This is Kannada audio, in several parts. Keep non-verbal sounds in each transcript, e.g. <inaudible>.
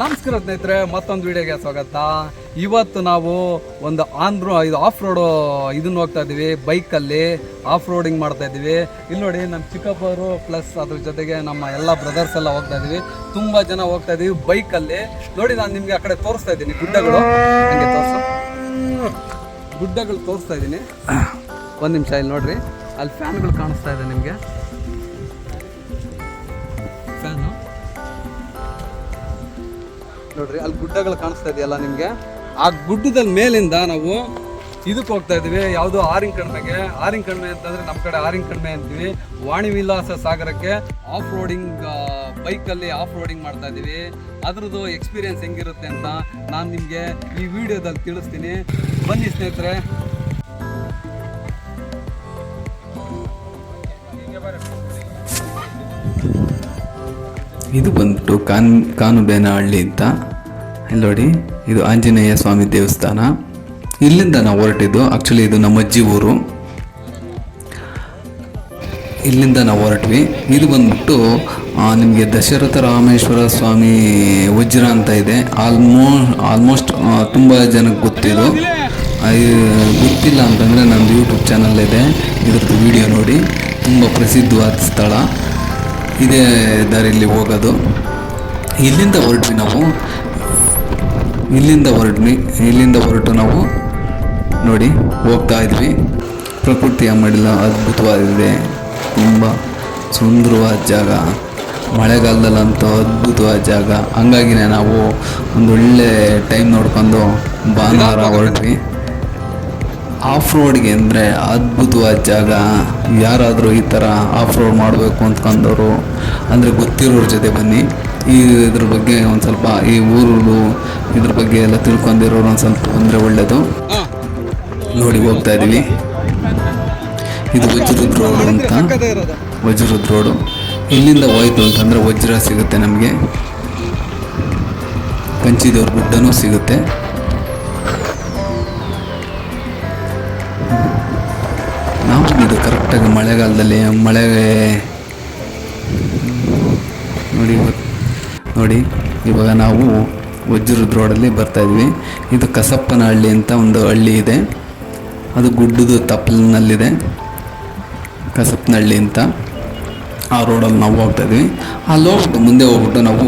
ನಮಸ್ಕಾರ ಸ್ನೇಹಿತರೆ, ಮತ್ತೊಂದು ವಿಡಿಯೋಗೆ ಸ್ವಾಗತ. ಇವತ್ತು ನಾವು ಒಂದು ಆನ್ ರೋ ಇದು ಆಫ್ ರೋಡ್ ಇದನ್ನು ಹೋಗ್ತಾ ಇದ್ದೀವಿ, ಬೈಕಲ್ಲಿ ಆಫ್ ರೋಡಿಂಗ್ ಮಾಡ್ತಾ ಇದ್ದೀವಿ. ಇಲ್ಲಿ ನೋಡಿ, ನಮ್ಮ ಚಿಕ್ಕಪ್ಪರು ಪ್ಲಸ್ ಅದ್ರ ಜೊತೆಗೆ ನಮ್ಮ ಎಲ್ಲ ಬ್ರದರ್ಸ್ ಎಲ್ಲ ಹೋಗ್ತಾ ಇದ್ದೀವಿ. ತುಂಬ ಜನ ಹೋಗ್ತಾ ಇದ್ದೀವಿ ಬೈಕಲ್ಲಿ. ನೋಡಿ, ನಾನು ನಿಮಗೆ ಆ ಕಡೆ ತೋರಿಸ್ತಾ ಇದ್ದೀನಿ ಗುಡ್ಡಗಳು. ಹಂಗೆ ತೋರಿಸು. ಗುಡ್ಡಗಳು ತೋರಿಸ್ತಾ ಇದ್ದೀನಿ. ಒಂದು ನಿಮಿಷ ಇಲ್ಲಿ ನೋಡಿರಿ. ಅಲ್ಲಿ ಫ್ಯಾನ್ಗಳು ಕಾಣಿಸ್ತಾ ಇದೆ ನಿಮಗೆ. ನೋಡ್ರಿ, ಅಲ್ಲಿ ಗುಡ್ಡಗಳು ಕಾಣಿಸ್ತಾ ಇದೆಯಲ್ಲ ನಿಮಗೆ? ಆ ಗುಡ್ಡದ ಮೇಲಿಂದ ನಾವು ಇದಕ್ಕೆ ಹೋಗ್ತಾ ಇದೀವಿ ಯಾವುದು ಆರಿಂಗ್ ಕಣ್ಮೆಗೆ. ಆರಿಂಗ್ ಕಣ್ಮೆ ಅಂತಂದ್ರೆ ನಮ್ಮ ಕಡೆ ಆರಿಂಗ್ ಕಣ್ಮೆ ಅಂತೀವಿ. ವಾಣಿ ವಿಲಾಸ ಸಾಗರಕ್ಕೆ ಆಫ್ ರೋಡಿಂಗ್ ಬೈಕಲ್ಲಿ ಆಫ್ ರೋಡಿಂಗ್ ಮಾಡ್ತಾ ಇದೀವಿ. ಅದ್ರದ್ದು ಎಕ್ಸ್ಪೀರಿಯನ್ಸ್ ಹೆಂಗಿರುತ್ತೆ ಅಂತ ನಾನು ನಿಮಗೆ ಈ ವಿಡಿಯೋದಲ್ಲಿ ತಿಳಿಸ್ತೀನಿ. ಬನ್ನಿ ಸ್ನೇಹಿತರೆ. ಇದು ಬಂದ್ಬಿಟ್ಟು ಕಾನ್, ಕಾನುಬೇನಹಳ್ಳಿ ಅಂತ. ಇಲ್ಲಿ ನೋಡಿ, ಇದು ಆಂಜನೇಯ ಸ್ವಾಮಿ ದೇವಸ್ಥಾನ. ಇಲ್ಲಿಂದ ನಾವು ಹೊರಟಿದ್ದು ಆ್ಯಕ್ಚುಲಿ ಇದು ನಮ್ಮ ಅಜ್ಜಿ ಊರು. ಇಲ್ಲಿಂದ ನಾವು ಹೊರಟ್ವಿ. ಇದು ಬಂದ್ಬಿಟ್ಟು ನಿಮಗೆ ದಶರಥ ರಾಮೇಶ್ವರ ಸ್ವಾಮಿ ವಜ್ರ ಅಂತ ಇದೆ. ಆಲ್ಮೋ ಆಲ್ಮೋಸ್ಟ್ ತುಂಬ ಜನಕ್ಕೆ ಗೊತ್ತಿದ್ದು ಗೊತ್ತಿಲ್ಲ ಅಂತಂದರೆ ನಂದು ಯೂಟ್ಯೂಬ್ ಚಾನಲ್ ಇದೆ. ಇದ್ರದ್ದು ವಿಡಿಯೋ ನೋಡಿ. ತುಂಬ ಪ್ರಸಿದ್ಧವಾದ ಸ್ಥಳ. ಇದೇ ದಾರಿಯಲ್ಲಿ ಹೋಗೋದು. ಇಲ್ಲಿಂದ ಹೊರಟ್ವಿ ನಾವು. ಇಲ್ಲಿಂದ ಹೊರಟ್ವಿ ಇಲ್ಲಿಂದ ಹೊರಟು ನಾವು ನೋಡಿ ಹೋಗ್ತಾ ಇದ್ವಿ. ಪ್ರಕೃತಿಯ ಮಡಿಲ ಅದ್ಭುತವಾಗಿದೆ. ತುಂಬ ಸುಂದರವಾದ ಜಾಗ. ಮಳೆಗಾಲದಲ್ಲಂತೂ ಅದ್ಭುತವಾದ ಜಾಗ. ಹಂಗಾಗಿನೇ ನಾವು ಒಂದು ಒಳ್ಳೆ ಟೈಮ್ ನೋಡ್ಕೊಂಡು ಭಾನುವಾರ ಹೊರಟ್ವಿ. ಆಫ್ ರೋಡ್ಗೆ ಅಂದರೆ ಅದ್ಭುತವಾದ ಜಾಗ. ಯಾರಾದರೂ ಈ ಥರ ಆಫ್ ರೋಡ್ ಮಾಡಬೇಕು ಅಂದ್ಕೊಂಡವರು, ಅಂದರೆ ಗೊತ್ತಿರೋರ ಜೊತೆ ಬನ್ನಿ. ಈ ಇದ್ರ ಬಗ್ಗೆ ಒಂದು ಸ್ವಲ್ಪ ಈ ಊರು ಇದ್ರ ಬಗ್ಗೆ ಎಲ್ಲ ತಿಳ್ಕೊಂಡಿರೋರು ಒಂದು ಸ್ವಲ್ಪ ಅಂದ್ರೆ ಒಳ್ಳೆಯದು ನೋಡಿ ಹೋಗ್ತಾ ಇದ್ದೀವಿ ಇದು ವಜ್ರದ ರೋಡ್ ಅಂತ. ವಜ್ರದ ರೋಡು. ಇಲ್ಲಿಂದ ಹೋಯ್ತು ಅಂತಂದರೆ ವಜ್ರ ಸಿಗುತ್ತೆ ನಮಗೆ. ಕಂಚಿದೇವ್ರ ಗುಡ್ಡನೂ ಸಿಗುತ್ತೆ. ನಾವು ಇದು ಕರೆಕ್ಟಾಗಿ ಮಳೆಗಾಲದಲ್ಲಿ ಮಳೆ ನೋಡಿ ಇವತ್ತು ನೋಡಿ, ಇವಾಗ ನಾವು ವಜ್ರದ ರೋಡಲ್ಲಿ ಬರ್ತಾಯಿದ್ವಿ ಇದು ಕಸಪ್ಪನಹಳ್ಳಿ ಅಂತ ಒಂದು ಹಳ್ಳಿ ಇದೆ. ಅದು ಗುಡ್ಡದ ತಪ್ಪಲಿನಲ್ಲಿದೆ. ಕಸಪ್ಪನಹಳ್ಳಿ ಅಂತ. ಆ ರೋಡಲ್ಲಿ ನಾವು ಹೋಗ್ತಾಯಿದ್ವಿ ಅಲ್ಲಿ ಹೋಗ್ಬಿಟ್ಟು ಮುಂದೆ ಹೋಗ್ಬಿಟ್ಟು ನಾವು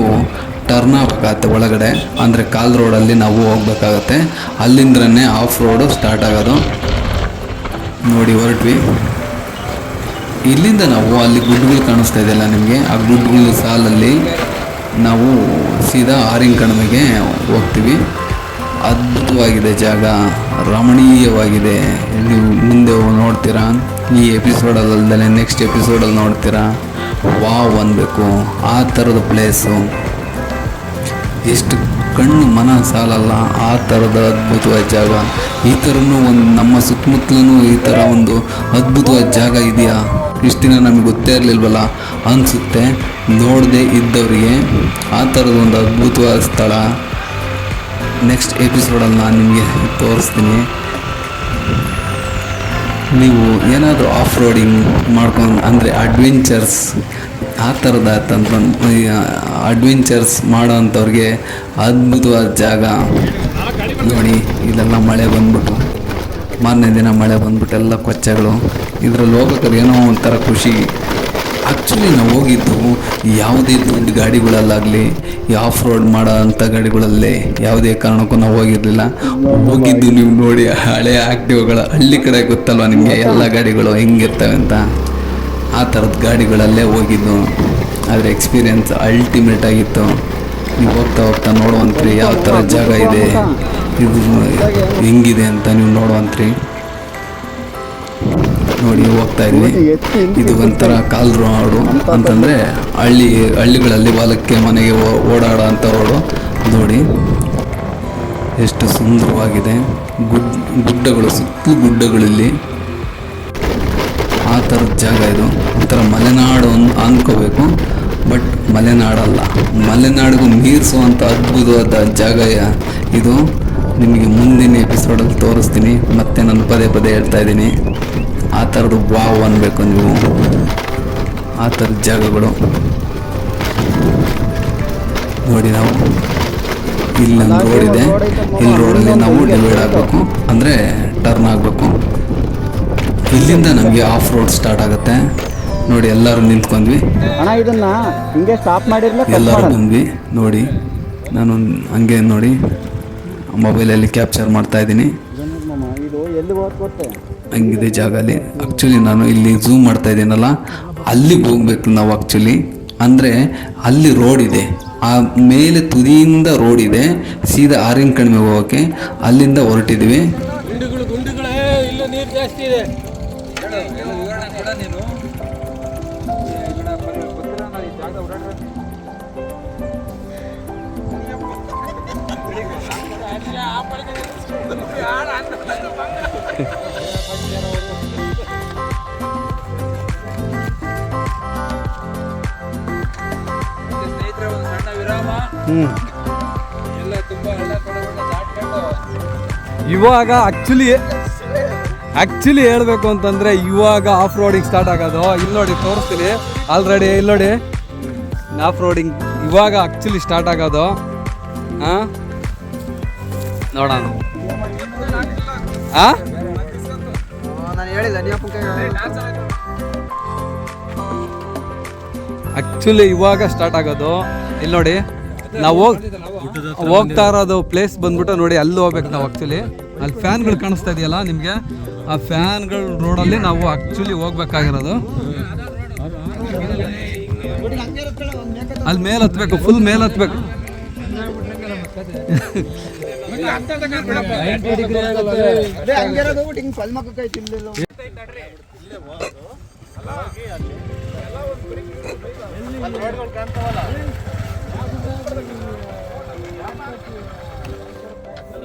ಟರ್ನ್ ಆಗಬೇಕಾಗತ್ತೆ ಒಳಗಡೆ, ಅಂದರೆ ಕಾಲ್ ರೋಡಲ್ಲಿ ನಾವು ಹೋಗ್ಬೇಕಾಗತ್ತೆ. ಅಲ್ಲಿಂದ್ರೇ ಆಫ್ ರೋಡು ಸ್ಟಾರ್ಟ್ ಆಗೋದು. ನೋಡಿ, ಹೊರಟ್ವಿ. ಇಲ್ಲಿಂದ ನಾವು ಅಲ್ಲಿ ಗುಡ್ಗಳು ಕಾಣಿಸ್ತಾ ಇದೆಯಲ್ಲ ನಿಮಗೆ? ಆ ಗುಡ್ಗಳ ಸಾಲಲ್ಲಿ ನಾವು ಸೀದಾ ಆರಿಂಗ್ ಕಣಿವೆಗೆ ಹೋಗ್ತೀವಿ. ಅದ್ಭುತವಾಗಿದೆ ಜಾಗ, ರಮಣೀಯವಾಗಿದೆ. ನೀವು ಮುಂದೆ ನೋಡ್ತೀರಾ? ಈ ಎಪಿಸೋಡಲ್ಲದೆ ನೆಕ್ಸ್ಟ್ ಎಪಿಸೋಡಲ್ಲಿ ನೋಡ್ತೀರಾ? ವಾವ್ ಅನ್ಬೇಕು. ಆ ಥರದ ಪ್ಲೇಸು ಎಷ್ಟು ಕಣ್ಣು ಮನ ಸಾಲಲ್ಲ, ಆ ಥರದ ಅದ್ಭುತವಾದ ಜಾಗ. ಈ ಥರನೂ ಒಂದು ನಮ್ಮ ಸುತ್ತಮುತ್ತಲೂ ಈ ಥರ ಒಂದು ಅದ್ಭುತವಾದ ಜಾಗ ಇದೆಯಾ? ಇಷ್ಟು ದಿನ ನಮಗೆ ಗೊತ್ತೇ ಇರಲಿಲ್ವಲ್ಲ? ಅನಿಸುತ್ತೆ, ನೋಡದೆ ಇದ್ದವರಿಗೆ ಆ ಥರದ ಒಂದು ಅದ್ಭುತವಾದ ಸ್ಥಳ. ನೆಕ್ಸ್ಟ್ ಎಪಿಸೋಡಲ್ಲಿ ನಾನು ನಿಮಗೆ ತೋರಿಸ್ತೀನಿ. ನೀವು ಏನಾದರೂ ಆಫ್ ರೋಡಿಂಗ್ ಮಾಡ್ಕೊಂಡು, ಅಂದರೆ ಅಡ್ವೆಂಚರ್ಸ್ ಆ ಥರದ ಅಡ್ವೆಂಚರ್ಸ್ ಮಾಡೋ ಅಂಥವ್ರಿಗೆ ಅದ್ಭುತವಾದ ಜಾಗ. ನೋಡಿ ಇಲ್ಲೆಲ್ಲ ಮಳೆ ಬಂದ್ಬಿಟ್ಟು, ಮಾರನೇ ದಿನ ಮಳೆ ಬಂದ್ಬಿಟ್ಟು ಎಲ್ಲ ಕೊಚ್ಚಗಳು. ಇದ್ರಲ್ಲಿ ಹೋಗ್ಬೇಕಾದ್ರೆ ಏನೋ ಒಂಥರ ಖುಷಿ. ಆ್ಯಕ್ಚುಲಿ ನಾವು ಹೋಗಿದ್ದು ಯಾವುದೇ ದೊಡ್ಡ ಗಾಡಿಗಳಲ್ಲಾಗಲಿ ಆಫ್ ರೋಡ್ ಮಾಡೋ ಅಂಥ ಗಾಡಿಗಳಲ್ಲಿ ಯಾವುದೇ ಕಾರಣಕ್ಕೂ ನಾವು ಹೋಗಿರಲಿಲ್ಲ. ಹೋಗಿದ್ದು ನೀವು ನೋಡಿ, ಹಳೆ ಆ್ಯಕ್ಟಿವ್ಗಳ ಹಳ್ಳಿ ಕಡೆ ಗೊತ್ತಲ್ವ ನಿಮಗೆ? ಎಲ್ಲ ಗಾಡಿಗಳು ಹೆಂಗಿರ್ತವೆ ಅಂತ. ಆ ಥರದ ಗಾಡಿಗಳಲ್ಲೇ ಹೋಗಿದ್ದು. ಅದರ ಎಕ್ಸ್ಪೀರಿಯೆನ್ಸ್ ಅಲ್ಟಿಮೇಟ್ ಆಗಿತ್ತು. ನೀವು ಹೋಗ್ತಾ ಹೋಗ್ತಾ ನೋಡುವಂತ್ರಿ ಯಾವ ಥರ ಜಾಗ ಇದೆ. ಇದು ಹೆಂಗಿದೆ ಅಂತ ನೀವು ನೋಡುವಂತ್ರಿ. ನೋಡಿ ಹೋಗ್ತಾ ಇದ್ವಿ ಇದು ಒಂಥರ ಕಾಲ್ ರೋಡು ಅಂತಂದರೆ ಹಳ್ಳಿ, ಹಳ್ಳಿಗಳಲ್ಲಿ ಹೊಲಕ್ಕೆ ಮನೆಗೆ ಓಡಾಡೋ ಅಂಥ ರೋಡು. ನೋಡಿ. ಎಷ್ಟು ಸುಂದರವಾಗಿದೆ. ಗುಡ್, ಗುಡ್ಡಗಳು, ಸುತ್ತಲೂ ಗುಡ್ಡಗಳಲ್ಲಿ. ಆ ಥರದ ಜಾಗ ಇದು. ಒಂಥರ ಮಲೆನಾಡು ಅನ್ ಅಂದ್ಕೋಬೇಕು. ಬಟ್ ಮಲೆನಾಡಲ್ಲ. ಮಲೆನಾಡಿಗೂ ಮೀರಿಸುವಂಥ ಅದ್ಭುತವಾದ ಜಾಗ ಇದು. ನಿಮಗೆ ಮುಂದಿನ ಎಪಿಸೋಡಲ್ಲಿ ತೋರಿಸ್ತೀನಿ. ಮತ್ತೆ ನಾನು ಪದೇ ಪದೇ ಹೇಳ್ತಾ ಇದ್ದೀನಿ. ಆ ಥರದ್ದು ವಾವ್ ಅನ್ಬೇಕು ನೀವು. ಆ ಥರದ ಜಾಗಗಳು. ನೋಡಿ ನಾವು. ಇಲ್ಲೊಂದು ರೋಡ್ ಇದೆ. ಇಲ್ಲಿ ರೋಡಲ್ಲಿ ನಾವು ಡಿವೈಡ್ ಆಗಬೇಕು. ಅಂದರೆ ಟರ್ನ್ ಆಗಬೇಕು. ಇಲ್ಲಿಂದ ನಮಗೆ ಆಫ್ ರೋಡ್ ಸ್ಟಾರ್ಟ್ ಆಗುತ್ತೆ. ನೋಡಿ ಎಲ್ಲರೂ ನಿಂತ್ಕೊಂಡ್ವಿ. ಅಣ್ಣ ಇದನ್ನ ಹಿಂಗೆ ಸ್ಟಾಪ್ ಮಾಡಿರ್ಲ ಎಲ್ಲರೂ ಬಂದ್ವಿ ನೋಡಿ. ನಾನು ಹಂಗೆ ನೋಡಿ ಮೊಬೈಲಲ್ಲಿ ಕ್ಯಾಪ್ಚರ್ ಮಾಡ್ತಾ ಇದ್ದೀನಿ. ಇದು ಎಲ್ಲಿ ಹೋದ್ ಹಂಗಿದೆ ಜಾಗ ಅಲ್ಲಿ ಆ್ಯಕ್ಚುಲಿ ನಾನು ಇಲ್ಲಿ ಝೂಮ್ ಮಾಡ್ತಾ ಇದ್ದೀನಲ್ಲ ಅಲ್ಲಿಗೆ ಹೋಗ್ಬೇಕು ನಾವು ಆ್ಯಕ್ಚುಲಿ ಅಂದರೆ ಅಲ್ಲಿ ರೋಡ್ ಇದೆ. ಆ ಮೇಲೆ ತುದಿಯಿಂದ ರೋಡ್ ಇದೆ. ಸೀದಾ ಆರಿನ ಕಡಿಮೆ ಹೋಗೋಕ್ಕೆ ಅಲ್ಲಿಂದ ಹೊರಟಿದ್ವಿ ದಾಟ್ಕೊಂಡು <laughs> ಇವಾಗ ಆಕ್ಚುಲಿ ಆಕ್ಚುಲಿ ಹೇಳಬೇಕು ಅಂತಂದ್ರೆ ಇವಾಗ ಆಫ್ ರೋಡಿಂಗ್ ಸ್ಟಾರ್ಟ್ ಆಗೋದು. ಇಲ್ಲಿ ನೋಡಿ, ತೋರಿಸ್ತೀನಿ. ಆಲ್ರೆಡಿ ಇಲ್ಲಿ ನೋಡಿ. ಆಫ್ ರೋಡಿಂಗ್ ಇವಾಗ ಆಕ್ಚುಲಿ ಸ್ಟಾರ್ಟ್ ಆಗೋದು. ಹಾ ನೋಡೋಣ. ಆ? ಆಕ್ಚುಲಿ ಇವಾಗ ಸ್ಟಾರ್ಟ್ ಆಗೋದು. ಇಲ್ಲಿ ನೋಡಿ ನಾವು ಹೋಗ್ ಹೋಗ್ತಾ ಇರೋದು ಪ್ಲೇಸ್ ಬಂದ್ಬಿಟ್ಟು ನೋಡಿ ಅಲ್ಲಿ ಹೋಗ್ಬೇಕು ನಾವು ಆಕ್ಚುಲಿ ಅಲ್ಲಿ ಫ್ಯಾನ್ಗಳು ಕಾಣಿಸ್ತಾ ಇದೆಯಲ್ಲ ನಿಮಗೆ? ಆ ಫ್ಯಾನ್ಗಳ ರೋಡಲ್ಲಿ ನಾವು ಆಕ್ಚುಲಿ ಹೋಗ್ಬೇಕಾಗಿರೋದು. ಅಲ್ಲಿ ಮೇಲೆ ಹತ್ಬೇಕು ಫುಲ್ ಮೇಲೆ ಹತ್ಬೇಕು.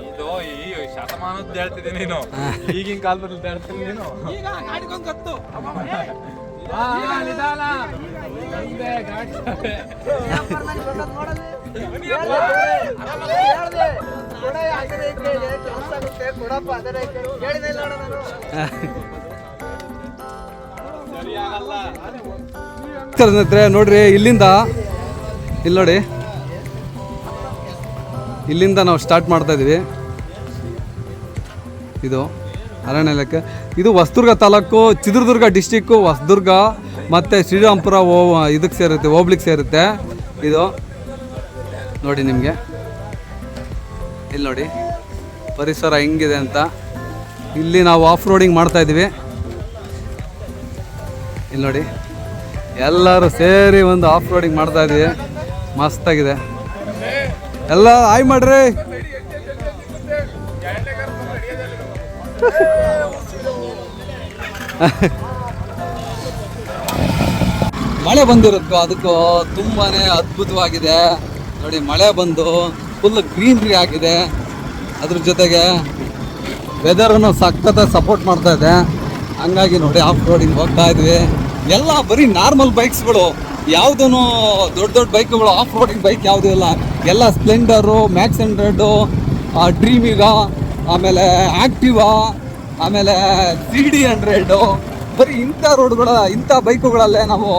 ಇದು ಈ ಶತಮಾನದ ಹೇಳ್ತಿದ್ದೀನಿ ನೀನು. ಈಗಿನ ಕಾಲದಲ್ಲಿ ಹೇಳ್ತೀನಿ ನೀನು. ಆ, ಗೊತ್ತು. ನಿಧಾನ. ಮುಂದೆ ಗಾಡಿ ಇದೆ. ಸ್ನೇಹಿತರೆ ನೋಡ್ರಿ, ಇಲ್ಲಿಂದ, ಇಲ್ಲಿ ನೋಡಿ. ಇಲ್ಲಿಂದ ನಾವು ಸ್ಟಾರ್ಟ್ ಮಾಡ್ತಾ ಇದೀವಿ. ಇದು ಅರಣ್ಯ ಇಲಾಖೆ ಇದು ಹೊಸದುರ್ಗ ತಾಲೂಕು, ಚಿತ್ರದುರ್ಗ ಡಿಸ್ಟಿಕ್ಕು ಹೊಸದುರ್ಗ ಮತ್ತು ಶ್ರೀರಾಮ್ಪುರ ಓ, ಇದಕ್ಕೆ ಸೇರುತ್ತೆ, ಹೋಬ್ಳಿಗೆ ಸೇರುತ್ತೆ. ಇದು ನೋಡಿ ನಿಮಗೆ. ಇಲ್ಲಿ ನೋಡಿ, ಪರಿಸರ ಹೆಂಗಿದೆ ಅಂತ. ಇಲ್ಲಿ ನಾವು ಆಫ್ ರೋಡಿಂಗ್ ಮಾಡ್ತಾ ಇದ್ದೀವಿ ಇಲ್ಲಿ ನೋಡಿ. ಎಲ್ಲರೂ ಸೇರಿ ಒಂದು ಆಫ್ ರೋಡಿಂಗ್ ಮಾಡ್ತಾ ಇದೀವಿ. ಮಸ್ತಾಗಿದೆ ಎಲ್ಲ ಆಯ್ ಮಾಡ್ರಿ. <laughs> ಮಳೆ ಬಂದಿರುತ್ತೋ ಅದಕ್ಕೂ ತುಂಬಾನೇ ಅದ್ಭುತವಾಗಿದೆ. ನೋಡಿ, ಮಳೆ ಬಂದು ಫುಲ್ ಗ್ರೀನ್ರಿ ಆಗಿದೆ. ಅದ್ರ ಜೊತೆಗೆ ವೆದರನ್ನು ಸಖತ್ತ ಸಪೋರ್ಟ್ ಮಾಡ್ತಾ ಇದೆ. ಹಂಗಾಗಿ ನೋಡಿ ಆಫ್ ರೋಡಿಂಗ್ ಹೋಗ್ತಾ ಇದ್ವಿ. ಎಲ್ಲ ಬರೀ ನಾರ್ಮಲ್ ಬೈಕ್ಸ್ಗಳು ಯಾವುದೂ ದೊಡ್ಡ ದೊಡ್ಡ ಬೈಕ್ಗಳು ಆಫ್ ರೋಡಿಂಗ್ ಬೈಕ್ ಯಾವುದೂ ಇಲ್ಲ. ಎಲ್ಲ ಸ್ಪ್ಲೆಂಡರು ಮ್ಯಾಕ್ಸ್ ಹಂಡ್ರೆಡು ಡ್ರೀಮಿಗ ಆಮೇಲೆ ಆ್ಯಕ್ಟಿವಾ ಆಮೇಲೆ ಸಿ ಡಿ ಹಂಡ್ರೆಡು ಬರೀ ಇಂಥ ರೋಡ್ಗಳ ಇಂಥ ಬೈಕುಗಳಲ್ಲೇ ನಾವು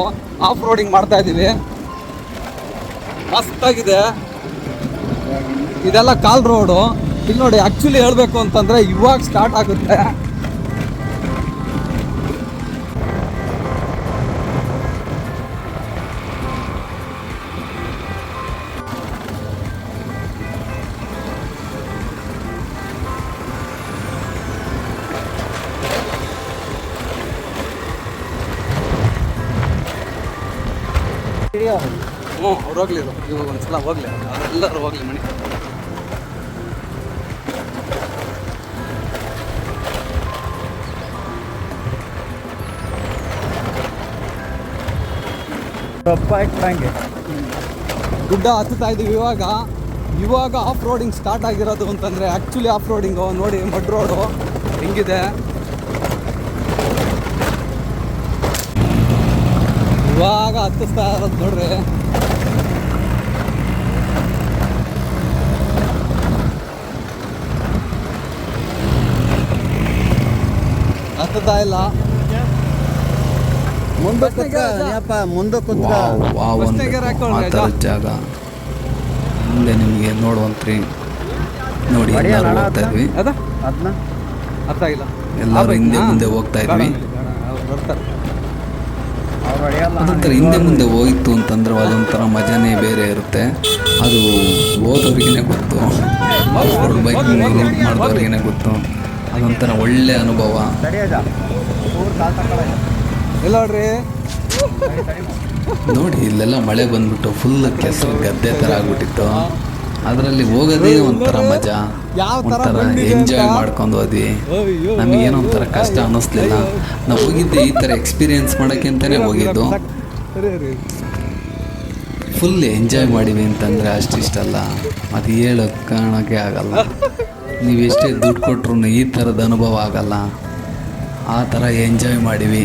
ಆಫ್ ರೋಡಿಂಗ್ ಮಾಡ್ತಾ ಇದ್ದೀವಿ ಮಸ್ತಾಗಿದೆ ಇದೆಲ್ಲ ಕಾಲ್ ರೋಡು ಇಲ್ಲಿ ನೋಡಿ ಆ್ಯಕ್ಚುಲಿ ಹೇಳಬೇಕು ಅಂತಂದರೆ ಇವಾಗ ಸ್ಟಾರ್ಟ್ ಆಗುತ್ತೆ. ಹ್ಞೂ ಅವ್ರು ಹೋಗ್ಲಿ ಇವಾಗ ಒಂದು ಒಂದ್ಸಲ ಹೋಗ್ಲಿ. ಎಲ್ಲರೂ ಹೋಗ್ಲಿ ಮಣಿ. ಗುಡ್ಡ ಹತ್ತುತ್ತಾ ಇದೀವಿ ಇವಾಗ. ಇವಾಗ ಆಫ್ ರೋಡಿಂಗ್ ಸ್ಟಾರ್ಟ್ ಆಗಿರೋದು ಅಂತಂದ್ರೆ ಆಕ್ಚುಲಿ ಆಫ್ ರೋಡಿಂಗು ನೋಡಿ, ಮಡ್ ರೋಡು ಹೆಂಗಿದೆ? ಇವಾಗ ಹತ್ತಿಸ್ತಾ ಇರೋದು ನೋಡ್ರಿ. ಹತ್ತುತ್ತಾ ಇಲ್ಲ. ಮುಂದೆ ಅಪ್ಪ ಮುಂದೆ ಕುತ್ರ ಜಾಗ. ಮುಂದೆ ನಿಮಗೆ ನೋಡುವಂತ್ರಿ ನೋಡಿ ಎಲ್ಲರೂ ಹೋಗ್ತಾ ಇದ್ವಿ. ಅದನ್ನ ಅರ್ಥ ಆಗಿಲ್ಲ ಎಲ್ಲರೂ ಹಿಂದೆ ಮುಂದೆ ಹೋಗ್ತಾ ಇದ್ವಿ. ಅದೊಂಥರ ಹಿಂದೆ ಮುಂದೆ ಹೋಯಿತು ಅಂತಂದ್ರೆ ಅದೊಂಥರ ಮಜಾನೇ ಬೇರೆ ಇರುತ್ತೆ. ಅದು ಹೋದವ್ರಿಗೇ ಗೊತ್ತು. ಬೈಕ್ ರೆಂಟ್ ಮಾಡಿದವ್ರಿಗೇ ಗೊತ್ತು. ಅದೊಂಥರ ಒಳ್ಳೆ ಅನುಭವ. ನೋಡಿ ಇಲ್ಲೆಲ್ಲ ಮಳೆ ಬಂದ್ಬಿಟ್ಟು ಫುಲ್ ಕೆಸರು ಗದ್ದೆ ಥರ ಆಗ್ಬಿಟ್ಟಿತ್ತು. ಅದರಲ್ಲಿ ಹೋಗೋದೇ ಒಂಥರ ಮಜಾ. ಯಾವ ಥರ ಒಂಥರ ಎಂಜಾಯ್? ಮಾಡ್ಕೊಂಡು ಹೋದ್ವಿ. ನಮಗೇನೋ ಒಂಥರ ಕಷ್ಟ ಅನ್ನಿಸ್ಲಿಲ್ಲ ನಾವು ಹೋಗಿದ್ದೆ ಈ ಥರ ಎಕ್ಸ್ಪೀರಿಯೆನ್ಸ್ ಮಾಡೋಕ್ಕೆ ಅಂತಲೇ ಹೋಗಿದ್ದು. ಫುಲ್ ಎಂಜಾಯ್ ಮಾಡಿವಿ ಅಂತಂದರೆ ಅಷ್ಟಿಷ್ಟಲ್ಲ. ಅದು ಹೇಳೋಕೆ ಕಾಣೋಕ್ಕೆ ಆಗಲ್ಲ. <laughs> ನೀವು ಎಷ್ಟೇ ದುಡ್ಡು ಕೊಟ್ರು ಈ ಥರದ ಅನುಭವ ಆಗಲ್ಲ. ಆ ಥರ ಎಂಜಾಯ್ ಮಾಡಿವಿ.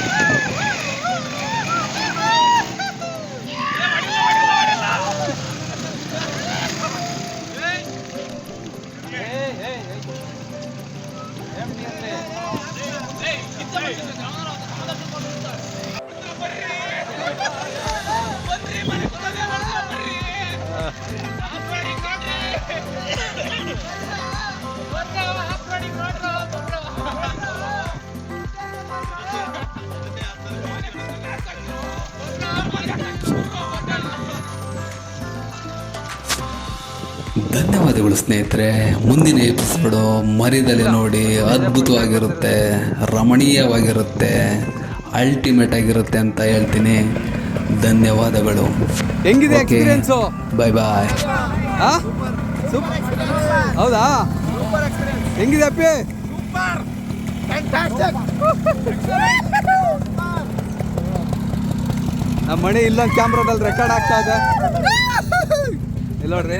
ಧನ್ಯವಾದಗಳು ಸ್ನೇಹಿತರೆ. ಮುಂದಿನ ಎಪಿಸೋಡು ಮರಿದಲ್ಲಿ ನೋಡಿ ಅದ್ಭುತವಾಗಿರುತ್ತೆ ರಮಣೀಯವಾಗಿರುತ್ತೆ ಅಲ್ಟಿಮೇಟ್ ಆಗಿರುತ್ತೆ ಅಂತ ಹೇಳ್ತೀನಿ. ಧನ್ಯವಾದಗಳು. ಹೆಂಗಿದೆ ಎಕ್ಸ್ಪೀರಿಯನ್ಸು ಬಾಯ್ ಬಾಯ್ ಹೌದಾ? ಹೆಂಗಿದೆ ಅಪ್ಪಿ? ನಮ್ಮ ಮಣಿ ಇಲ್ಲೊಂದು ಕ್ಯಾಮ್ರಾದಲ್ಲಿ ರೆಕಾರ್ಡ್ ಆಗ್ತಾ ಇದೆ. ಇಲ್ಲ ನೋಡ್ರಿ.